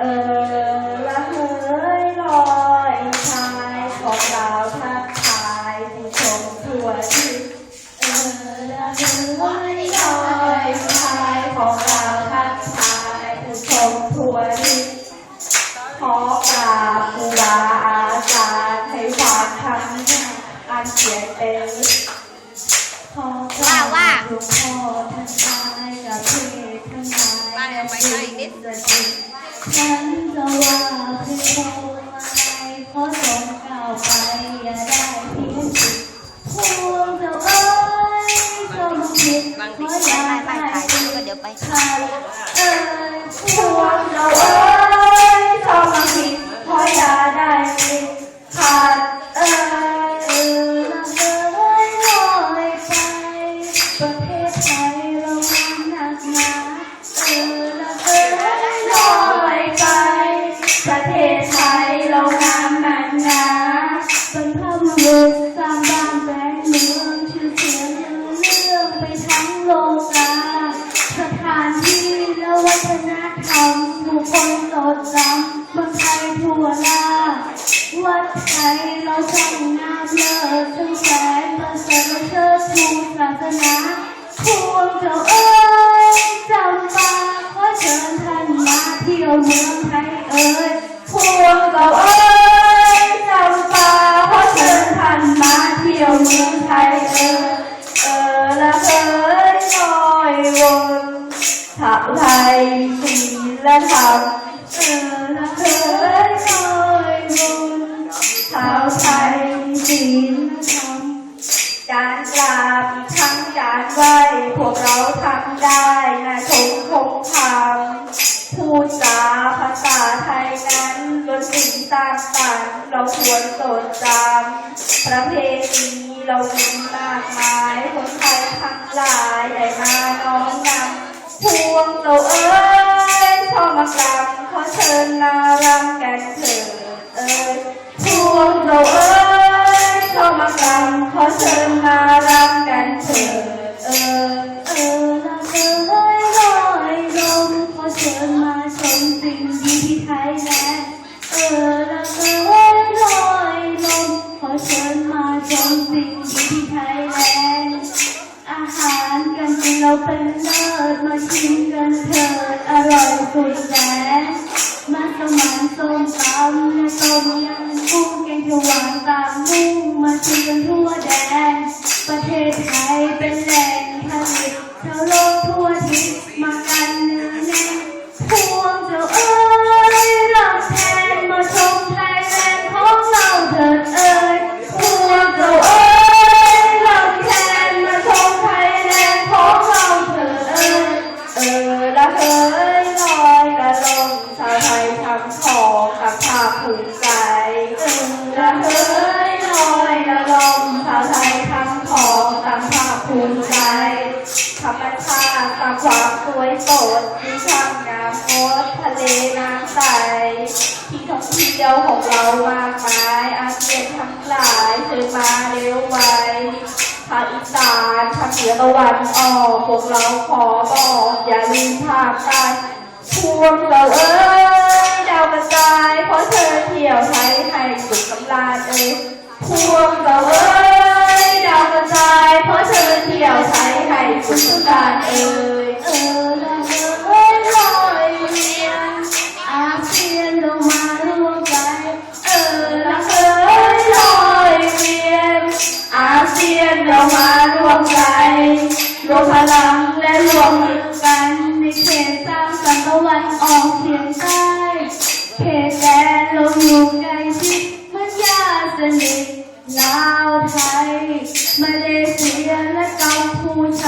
เออละเฮ้ยลอยชายของเราทักทายผู้ชมทั่วที่เออละเฮ้ยลอยชายของเราทักทายผู้ชมทั่วที่ขอกราบครูบาอาจารย์ให้วาดคำนี้อันเขียนเองนขอกราหลวงพ่อท่านตายกับเทพทั้งหลายและเทพเดิน ฉันจะว่าคือโตมาเพราะสมเก่าไปยาได้เพียงพวงเจ้าเอ้ยเจ้ามาคิดเพราะอยากได้เดเอ้ยพวงเจ้าเอ้ยเจ้ามาคิดเพราะยาได้ขาดเอ้ยเอยลอยไปประเทศไทยเราหนักหนา สร้างบ้านแปลงเมืองชื่อเสียงลือเรื่องไปทั้งโลกาสถานที่และวัฒนธรรมผู้คนโสดจำเมืองไทยทั่วลาวัดไทยเราช่างงามเลิศทั้งแสนประเสริฐเชิดชูศาสนาพวงเจ้าเอ้ยจำปาขอเชิญท่านมาเที่ยวเมืองไทยเอ้ยพวงเจ้าเอ้ย ชาวไทยศีลธรรมเออละเอ้ยลอยวนชาวไทยศีลธรรมจานกราบอีทั้งจานไหวพวกเราทำได้นะชมคงทำพูดจาภาษาไทยนั้นล้วนสิ่งสร้างสรรค์เราควรจดจำประเพณีเรามีมากมายคนไทยทั้งหลายได้มา วงเราเอ้ยพอมากรำขอเชิญนารำกันเถิดเอ้ยพวงเราเอ้ยเข้ามากรำขอเชิญ เราเป็นเลิศมาชิมกันเถิดอร่อยสุดแสนมัสมันส้มตำและต้มยำกุ้งแกงเขียวหวานตามมุ่งมาชิมกันทั่วแดน ประเทศไทยเป็นแหล่งผลิตชาวโลกทั่วทิศ ธรรมชาติตามความสวยสดที่ช่างงามงดทะเลน้ำใส ที่ท่องเที่ยวของเรามากมายอาเซียนทั้งหลายเชิญมาเร็วไวภาคอีสานภาคเหนือตะวันออกพวกเราขอบอกอย่าลืมภาคใต้พวกเราเอ้ยดาวกระจายขอเชิญเที่ยวไทยให้สุขสำราญเอ้ยพวกเราเอ้ย กกันในเขตสร้างสันตะวันออกเฉียงใต้เขตแดนลงอยู่ใกล้ชิดมัญาสนิทลาวไทยมาเลเซียและกัมพูชา